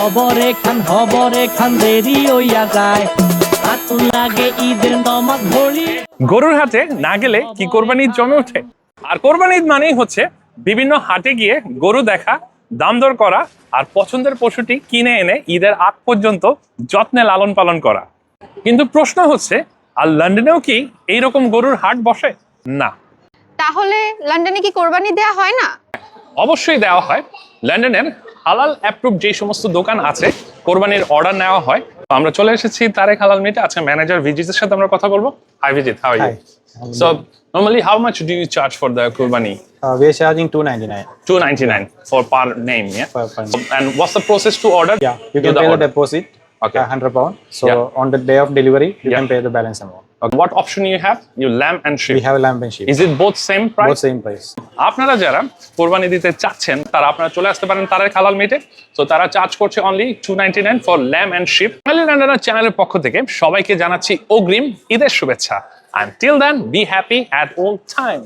হবরে খান হবরে খান দেরি হইয়া যায়। আতুন লাগে ঈদের নমাজ ঘড়ি গরুর হাটে না গেলে কি কোরবানি জমে ওঠে? আর কোরবানি ঈদ মানেই হচ্ছে বিভিন্ন হাটে গিয়ে গরু দেখা দাম দর করা আর পছন্দের পশুটি কিনে এনে ঈদের আগ পর্যন্ত যত্নে লালন পালন করা। কিন্তু প্রশ্ন হচ্ছে আর লন্ডনেও কি এইরকম গরুর হাট বসে? না। তাহলে লন্ডনে কি কোরবানি দেয়া হয় না? অবশ্যই দেওয়া হয়। লন্ডনের হালাল অ্যাপ্রুভ যে সমস্ত দোকান আছে কোরবানির অর্ডার নেওয়া হয়। তো আমরা চলে এসেছি তারেক হালাল মিটে আজকে ম্যানেজার ভিজিতের সাথে আমরা কথা বলব। Hi Vijit how you so normally how much do you charge for the qurbani? We are charging 299 299 for per name yeah and what's the process to order yeah you can pay the deposit okay 100 pound so on the day of delivery you can pay the balance amount Okay. what option you have you lamb and sheep We have a lamb and sheep, is it both same price both same price. আপনারা যারা কোরবানি দিতে চাচ্ছেন তারা আপনারা চলে আসতে পারেন তারের খালাল মিটে তো তারা চার্জ করছে only two ninety nine for lamb and sheep চ্যানেলের পক্ষ থেকে সবাইকে জানাচ্ছি অগ্রিম ঈদের শুভেচ্ছা till then be happy at all time